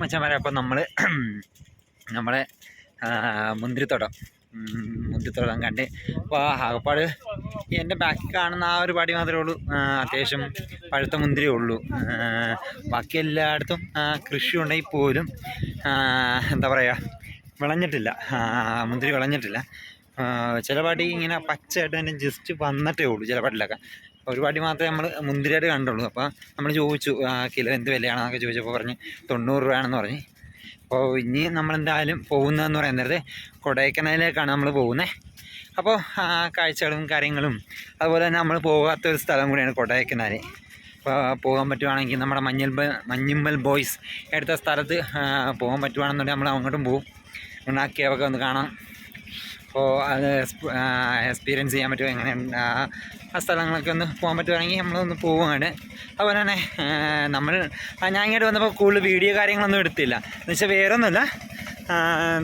മച്ചാമാരെ അപ്പം നമ്മൾ നമ്മളെ മുന്തിരിത്തോട്ടം. മുന്തിരിത്തോട്ടം കണ്ട്. അപ്പോൾ ആകപ്പാട് എന്റെ ബാക്കിൽ കാണുന്ന ആ ഒരു പടി മാത്രമേ ഉള്ളൂ. അത്യാവശ്യം പഴുത്ത മുന്തിരിയേ ഉള്ളൂ. ബാക്കി എല്ലായിടത്തും കൃഷി ഉണ്ടെങ്കിൽ പോലും എന്താ പറയുക വിളഞ്ഞിട്ടില്ല. മുന്തിരി വിളഞ്ഞിട്ടില്ല. ചില പാടി ഇങ്ങനെ പച്ചയായിട്ട് തന്നെ ജസ്റ്റ് വന്നിട്ടേ ഉള്ളൂ ചില പാട്ടിലൊക്കെ. ഒരു പാടി മാത്രമേ നമ്മൾ മുന്തിരിയായിട്ട് കണ്ടുള്ളൂ. അപ്പോൾ നമ്മൾ ചോദിച്ചു കിലോ എന്ത് വിലയാണെന്നൊക്കെ ചോദിച്ചപ്പോൾ പറഞ്ഞ് തൊണ്ണൂറ് രൂപയാണെന്ന് പറഞ്ഞ്. അപ്പോൾ ഇനി നമ്മളെന്തായാലും പോകുന്നതെന്ന് പറയുന്നത് കൊടൈക്കനാലിലേക്കാണ് നമ്മൾ പോകുന്നത് അപ്പോൾ കാഴ്ചകളും കാര്യങ്ങളും അതുപോലെ തന്നെ നമ്മൾ പോകാത്തൊരു സ്ഥലം കൂടിയാണ് കൊടൈക്കനാൽ അപ്പോൾ പോകാൻ പറ്റുവാണെങ്കിൽ നമ്മുടെ മഞ്ഞൽ ബ മഞ്ഞിമ്പൽ ബോയ്സ് എടുത്ത സ്ഥലത്ത് പോകാൻ പറ്റുവാണെന്നുണ്ടെങ്കിൽ നമ്മൾ അങ്ങോട്ടും പോകും. ആ ഒന്ന് കാണാം. അപ്പോൾ അത് എക്സ്പീരിയൻസ് ചെയ്യാൻ പറ്റുമോ? എങ്ങനെ ആ സ്ഥലങ്ങളൊക്കെ ഒന്ന് പോകാൻ പറ്റുവാണെങ്കിൽ നമ്മളൊന്ന് പോവുകയാണ്. അതുപോലെ തന്നെ നമ്മൾ ഞാൻ ഇങ്ങോട്ട് വന്നപ്പോൾ കൂടുതൽ വീഡിയോ കാര്യങ്ങളൊന്നും എടുത്തില്ല. എന്ന് വെച്ചാൽ വേറെ ഒന്നുമില്ല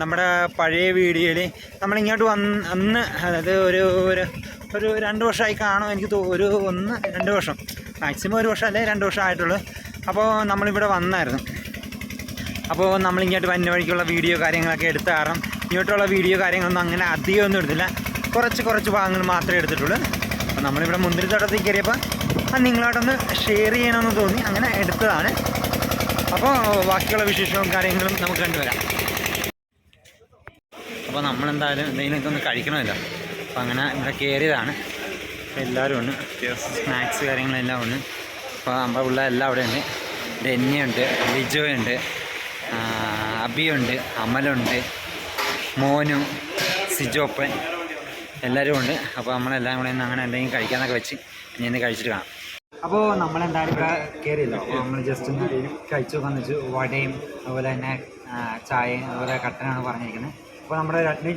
നമ്മുടെ പഴയ വീഡിയോയിൽ നമ്മളിങ്ങോട്ട് വന്ന് അന്ന് അതായത് ഒരു ഒരു ഒരു രണ്ട് വർഷമായി കാണും എനിക്ക് ഒരു ഒന്ന് രണ്ട് വർഷം. മാക്സിമം ഒരു വർഷം അല്ലേ രണ്ട് വർഷം ആയിട്ടുള്ളൂ. അപ്പോൾ നമ്മളിവിടെ വന്നായിരുന്നു. അപ്പോൾ നമ്മളിങ്ങോട്ട് വന്ന വഴിക്കുള്ള വീഡിയോ കാര്യങ്ങളൊക്കെ എടുത്ത കാരണം ഇങ്ങോട്ടുള്ള വീഡിയോ കാര്യങ്ങളൊന്നും അങ്ങനെ അധികം ഒന്നും എടുത്തില്ല. കുറച്ച് കുറച്ച് ഭാഗങ്ങൾ മാത്രമേ എടുത്തിട്ടുള്ളൂ. അപ്പോൾ നമ്മളിവിടെ മുന്തിരിത്തോട്ടത്തിൽ കയറിയപ്പോൾ അത് നിങ്ങളോടൊന്ന് ഷെയർ ചെയ്യണമെന്ന് തോന്നി. അങ്ങനെ എടുത്തതാണ്. അപ്പോൾ ബാക്കിയുള്ള വിശേഷവും കാര്യങ്ങളും നമുക്ക് കണ്ടുവരാം. അപ്പോൾ നമ്മളെന്തായാലും എന്തെങ്കിലുമൊക്കെ ഒന്ന് കഴിക്കണമല്ലോ. അപ്പോൾ അങ്ങനെ ഇവിടെ കയറിയതാണ്. എല്ലാവരും ഉണ്ട്. സ്നാക്സ് കാര്യങ്ങളെല്ലാം ഉണ്ട്. അപ്പോൾ നമ്മുടെ പിള്ളേരെല്ലാം അവിടെ ഉണ്ട്. ഡെന്നിയുണ്ട് ലിജോയുണ്ട് അബിയുണ്ട് അമലുണ്ട് മോനു സിജോപ്പൻ എല്ലാവരും ഉണ്ട് അപ്പോൾ നമ്മളെല്ലാം കൂടെ ഒന്ന് അങ്ങനെ എന്തെങ്കിലും കഴിക്കാമെന്നൊക്കെ വെച്ച് ഇനി ഇന്ന് കഴിച്ചിട്ട് കാണാം. അപ്പോൾ നമ്മളെന്തായാലും ഇവിടെ കയറിയല്ലോ നമ്മൾ ജസ്റ്റ് ഒന്ന് കഴിച്ചു നോക്കാന്ന് വെച്ചു വടയും അതുപോലെ തന്നെ ചായയും അതുപോലെ കട്ടനാണ് പറഞ്ഞിരിക്കുന്നത്. അപ്പോൾ നമ്മുടെ രണ്ട്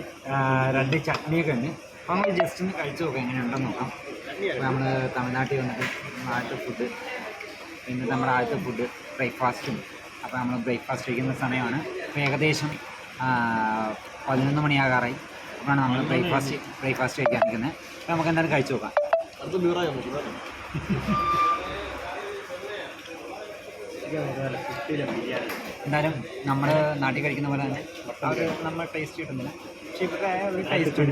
രണ്ട് ചട്നിയൊക്കെ ഉണ്ട്. അപ്പോൾ നമ്മൾ ജസ്റ്റ് ഒന്ന് കഴിച്ചു നോക്കാം എങ്ങനെയുണ്ടെന്ന് നോക്കാം. അപ്പോൾ നമ്മൾ തമിഴ്നാട്ടിൽ വന്നിട്ട് നാട്ടിൽ ഫുഡ് പിന്നെ നമ്മുടെ ആദ്യത്തെ ഫുഡ് ബ്രേക്ക്ഫാസ്റ്റും അപ്പോൾ നമ്മൾ ബ്രേക്ക്ഫാസ്റ്റ് കഴിക്കുന്ന സമയമാണ്. അപ്പോൾ ഏകദേശം പതിനൊന്ന് മണിയാകാറായി. അപ്പോഴാണ് നമ്മൾ ബ്രേക്ക്ഫാസ്റ്റ് ബ്രേക്ക്ഫാസ്റ്റ് കഴിക്കാൻ നിൽക്കുന്നത്. അപ്പോൾ നമുക്ക് എന്തായാലും കഴിച്ചു നോക്കാം. എന്തായാലും നമ്മൾ നാട്ടിൽ കഴിക്കുന്ന പോലെ തന്നെ അവർ നമ്മൾ ടേസ്റ്റ് കിട്ടുന്നില്ല. പക്ഷേ ഇവരുടെ ഒരു ടേസ്റ്റ്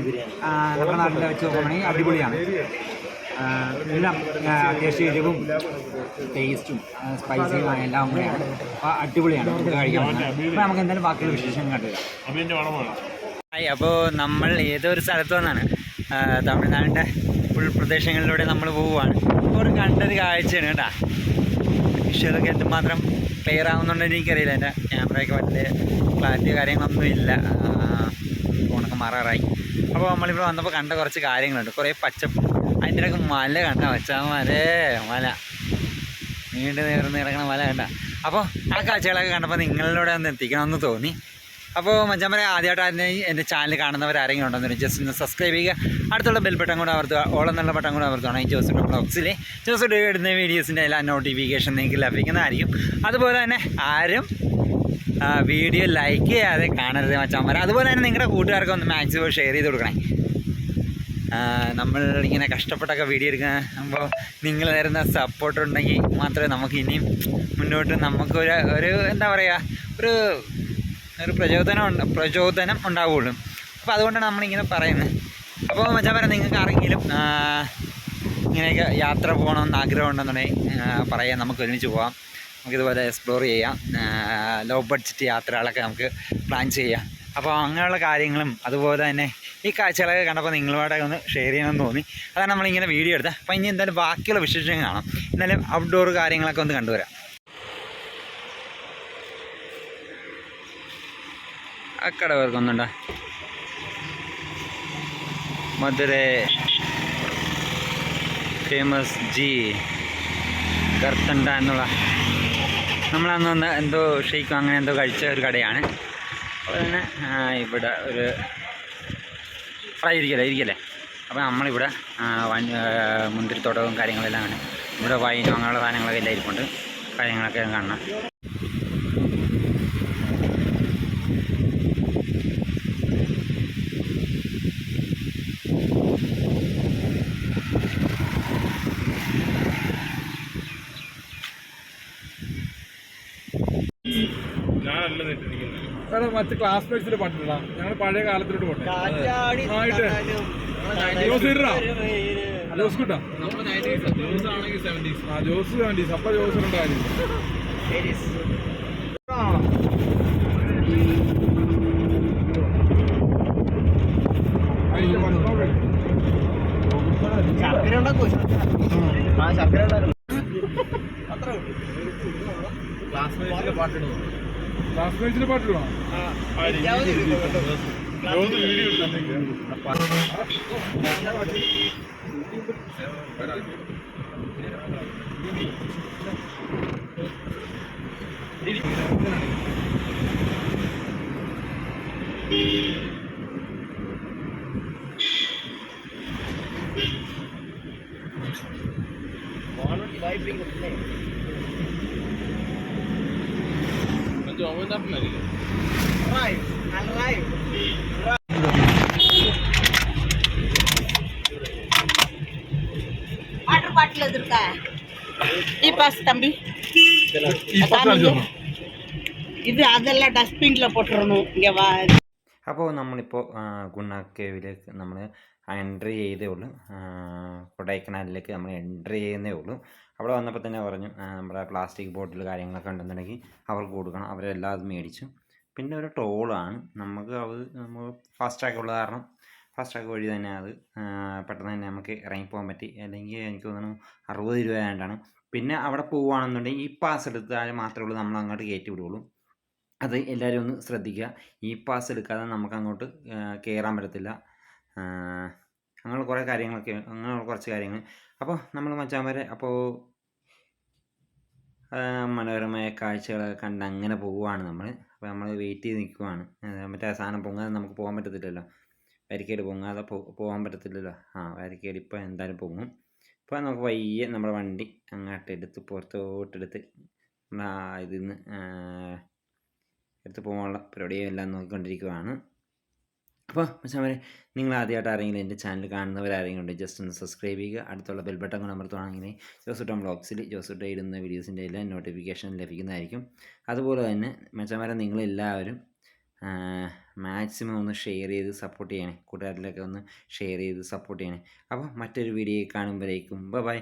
നമ്മുടെ നാട്ടിൽ വെച്ച് നോക്കുകയാണെങ്കിൽ അടിപൊളിയാണ്. എല്ലാം ടേസ്റ്റ് അത്യാവശ്യം എരിവും ടേസ്റ്റും സ്പൈസിയും എല്ലാം കൂടെയാണ് അപ്പോൾ അടിപൊളിയാണ്. നമുക്ക് കഴിക്കാൻ അപ്പോൾ നമുക്ക് എന്തായാലും ബാക്കിയുള്ള വിശേഷം ഹായ് അപ്പോൾ നമ്മൾ ഏതൊരു സ്ഥലത്ത് വന്നാണ് ആ, തമിഴ്നാടിന്റെ ഉൾപ്രദേശങ്ങളിലൂടെ നമ്മൾ പോവുകയാണ് അപ്പോൾ ഒരു കണ്ടൊരു കാഴ്ചയാണ് കേട്ടോ. വിഷ്വലൊക്കെ എന്തുമാത്രം ക്ലിയർ ആവുന്നുണ്ടെന്ന് എനിക്കറിയില്ല. എന്റെ ക്യാമറയൊക്കെ വലിയ ക്ലാരിറ്റി കാര്യങ്ങളൊന്നും ഇല്ല. ഫോണൊക്കെ മാറാറായി. അപ്പോൾ നമ്മളിവിടെ വന്നപ്പോൾ കണ്ട കുറച്ച് കാര്യങ്ങളുണ്ട്. കുറേ പച്ചപ്പ് അതിന്റെ ഇടയ്ക്ക് മല കണ്ട വച്ചാൽ മല മല. നീണ്ടു നേർന്ന് കിടക്കണ വല കണ്ട അപ്പോൾ ആ കാഴ്ചകളൊക്കെ കണ്ടപ്പോൾ നിങ്ങളിലൂടെ ഒന്ന് എത്തിക്കണമെന്ന് തോന്നി. അപ്പോൾ ആദ്യമായിട്ട് എന്റെ ചാനൽ കാണുന്നവർ ആരെങ്കിലും ഉണ്ടെന്ന് ജസ്റ്റ് ഒന്ന് സബ്സ്ക്രൈബ് ചെയ്യുക. അടുത്തുള്ള ബെൽ ബട്ടൺ കൂടെ അവർത്തുക ഓളെന്നുള്ള ബട്ടൺ കൂടെ അവർത്തുകയാണെങ്കിൽ ജോസിന്റെ ബ്ലോഗ്സിൽ ജോസ് ഇടുന്ന വീഡിയോസിന്റെ എല്ലാ നോട്ടിഫിക്കേഷൻ നിങ്ങൾക്ക് ലഭിക്കുന്നതായിരിക്കും. അതുപോലെ തന്നെ ആരും വീഡിയോ ലൈക്ക് ചെയ്യാതെ കാണരുത് മച്ചാന്മാരെ അതുപോലെ തന്നെ നിങ്ങളുടെ കൂട്ടുകാർക്കൊന്ന് മാക്സിമം ഷെയർ ചെയ്ത് കൊടുക്കണേ. നമ്മൾ ഇങ്ങനെ കഷ്ടപ്പെട്ടൊക്കെ വീഡിയോ എടുക്കുമ്പോൾ നിങ്ങൾ തരുന്ന സപ്പോർട്ട് ഉണ്ടെങ്കിൽ മാത്രമേ നമുക്ക് ഇനിയും മുന്നോട്ട് നമുക്ക് ഒരു എന്താ പറയുക ഒരു ഒരു പ്രചോദനം ഉണ്ട് പ്രചോദനം ഉണ്ടാവുകയുള്ളൂ അപ്പോൾ അതുകൊണ്ടാണ് നമ്മളിങ്ങനെ പറയുന്നത്. അപ്പോൾ മച്ചാൻ പറയാം നിങ്ങൾക്ക് ആരെങ്കിലും ഇങ്ങനെയൊക്കെ യാത്ര പോകണമെന്ന് ആഗ്രഹം ഉണ്ടെന്നുണ്ടെങ്കിൽ പറയാം. നമുക്ക് ഒരുമിച്ച് പോകാം നമുക്കിതുപോലെ എക്സ്പ്ലോർ ചെയ്യാം. ലോ ബഡ്ജറ്റ് യാത്രകളൊക്കെ നമുക്ക് പ്ലാൻ ചെയ്യാം. അപ്പോൾ അങ്ങനെയുള്ള കാര്യങ്ങളും അതുപോലെ തന്നെ ഈ കാഴ്ചകളൊക്കെ കണ്ടപ്പോൾ നിങ്ങളുമായിട്ട് ഒന്ന് ഷെയർ ചെയ്യണമെന്ന് തോന്നി. അതാണ് നമ്മളിങ്ങനെ വീഡിയോ എടുത്തത് അപ്പോൾ ഇനി എന്തായാലും ബാക്കിയുള്ള വിശേഷങ്ങൾ കാണാം. എന്തായാലും ഔട്ട്ഡോർ കാര്യങ്ങളൊക്കെ ഒന്ന് കണ്ടുവരാം. അക്കട വർക്കൊന്നുണ്ട മധുരേ. ഫേമസ് ജി കർത്തണ്ട എന്നുള്ള. നമ്മളന്ന് എന്തോ ഷെയ്ക്കും അങ്ങനെ എന്തോ കഴിച്ച ഒരു കടയാണ്. അപ്പോൾ തന്നെ ഇവിടെ ഒരു ഫ്രൈ ഇരിക്കല്ലേ ഇരിക്കല്ലേ? അപ്പോൾ നമ്മളിവിടെ വൻ മുന്തിരിത്തോട്ടവും കാര്യങ്ങളെല്ലാം ആണ്. ഇവിടെ വൈനും അങ്ങനെയുള്ള സാധനങ്ങളൊക്കെ എല്ലാം ഇരിപ്പുണ്ട്. കാര്യങ്ങളൊക്കെ കാണണം. എടാ മറ്റേ ക്ലാസ്മേറ്റ്സിന്റെ പാട്ടിടാം ഞങ്ങൾ പഴയ കാലത്തിലോട്ട് പോട്ടെ. ജോസ് ഇടാ ജോസ് കിട്ടാ. ആ ജോസ് സെവന്റീസ് അപ്പൊ ജോസിനുണ്ട് കാര്യം. ക്ലാസ്മേറ്റ്സിന്റെ പാട്ടിടണോ ജോസ് വീഡിയോ வாட்டர் பாட்டில் எது இருக்கா டீ பாஸ் தம்பி ഇപ്പൊ കാണിച്ചു തരണം. இது அதெல்லாம் டஸ்ட்பின்ல போட்டுறணும் இங்க வா അപ്പോൾ നമ്മളിപ്പോൾ ഗുണ കേവിലേക്ക് നമ്മൾ എൻട്രി ചെയ്തേ ഉള്ളൂ ആ, കൊടൈക്കനാലിലേക്ക് നമ്മൾ എൻട്രി ചെയ്യുന്നേ ഉള്ളൂ അവിടെ വന്നപ്പോൾ തന്നെ പറഞ്ഞു നമ്മുടെ പ്ലാസ്റ്റിക് ബോട്ടിൽ കാര്യങ്ങളൊക്കെ ഉണ്ടെന്നുണ്ടെങ്കിൽ അവർക്ക് കൊടുക്കണം അവരെല്ലാം അത് മേടിച്ചു. പിന്നെ ഒരു ടോളാണ് നമുക്ക് അത് നമ്മൾ ഫാസ്റ്റ് ട്രാക്ക് ഉള്ള കാരണം ഫാസ്റ്റ് ട്രാക്ക് വഴി തന്നെ അത് പെട്ടെന്ന് തന്നെ നമുക്ക് ഇറങ്ങിപ്പോകാൻ പറ്റി. അല്ലെങ്കിൽ എനിക്ക് തോന്നുന്നു അറുപത് രൂപ ആയതുകൊണ്ടാണ്. പിന്നെ അവിടെ പോവുകയാണെന്നുണ്ടെങ്കിൽ ഈ പാസ് എടുത്താൽ മാത്രമേ ഉള്ളൂ നമ്മൾ അങ്ങോട്ട് കയറ്റി വിടുകയുള്ളൂ. അത് എല്ലാവരും ഒന്ന് ശ്രദ്ധിക്കുക. ഈ പാസ് എടുക്കാതെ നമുക്ക് അങ്ങോട്ട് കയറാൻ പറ്റത്തില്ല. അങ്ങനെയുള്ള കുറേ കാര്യങ്ങളൊക്കെ അങ്ങനെയുള്ള കുറച്ച് കാര്യങ്ങൾ. അപ്പോൾ നമ്മൾ മച്ചാന്മാരെ അപ്പോൾ മനോഹരമായ കാഴ്ചകളൊക്കെ കണ്ട് അങ്ങനെ പോവുകയാണ് നമ്മൾ അപ്പോൾ നമ്മൾ വെയിറ്റ് ചെയ്ത് നിൽക്കുവാണ് മറ്റേ സാധനം പൊങ്ങാതെ നമുക്ക് പോകാൻ പറ്റത്തില്ലല്ലോ. വരിക്കേട് പൊങ്ങാതെ പോകാൻ പറ്റത്തില്ലല്ലോ. ആ വരിക്കേട് ഇപ്പോൾ എന്തായാലും പൊങ്ങും. ഇപ്പോൾ നമുക്ക് പയ്യെ നമ്മുടെ വണ്ടി അങ്ങോട്ട് എടുത്ത് പുറത്തോട്ടെടുത്ത് നമ്മൾ ഇതിൽ നിന്ന് എടുത്ത് പോകാനുള്ള പരിപാടിയെല്ലാം നോക്കിക്കൊണ്ടിരിക്കുകയാണ് അപ്പോൾ മച്ചാമരെ നിങ്ങൾ ആദ്യമായിട്ട് ആരെങ്കിലും എന്റെ ചാനൽ കാണുന്നവരാരെങ്കിലും ഉണ്ട് ജസ്റ്റ് ഒന്ന് സബ്സ്ക്രൈബ് ചെയ്യുക. അടുത്തുള്ള ബെൽ ബട്ടൺ കൂടെ അമർത്തുവാണെങ്കിൽ ജോസുട്ടം ബ്ലോഗ്സിൽ ജോസുട്ട ഇടുന്ന വീഡിയോസിന്റെ എല്ലാം നോട്ടിഫിക്കേഷൻ ലഭിക്കുന്നതായിരിക്കും. അതുപോലെ തന്നെ മച്ചാമരെ നിങ്ങളെല്ലാവരും മാക്സിമം ഒന്ന് ഷെയർ ചെയ്ത് സപ്പോർട്ട് ചെയ്യണേ. കൂട്ടുകാരിലൊക്കെ ഒന്ന് ഷെയർ ചെയ്ത് സപ്പോർട്ട് ചെയ്യണേ. അപ്പോൾ മറ്റൊരു വീഡിയോ കാണുമ്പോഴേക്കും ബൈ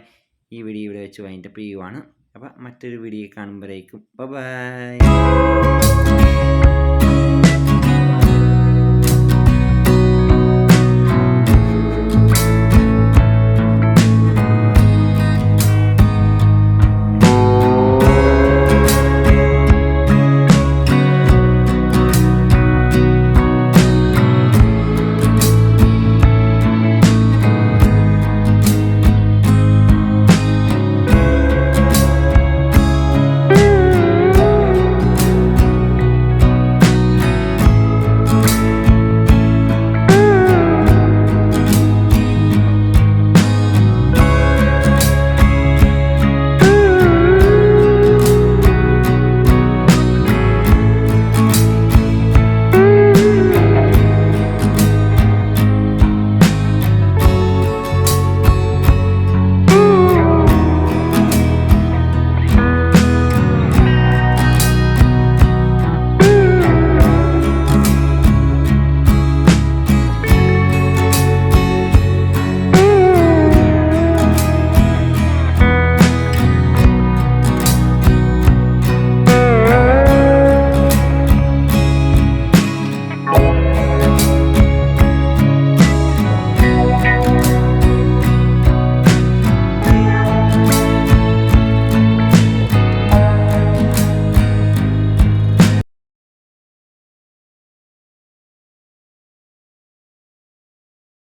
ഈ വീഡിയോ ഇവിടെ വെച്ച് വൈൻഡപ്പ് ചെയ്യുവാണ്. അപ്പോൾ മറ്റൊരു വീഡിയോ കാണുമ്പോഴേക്കും ബൈ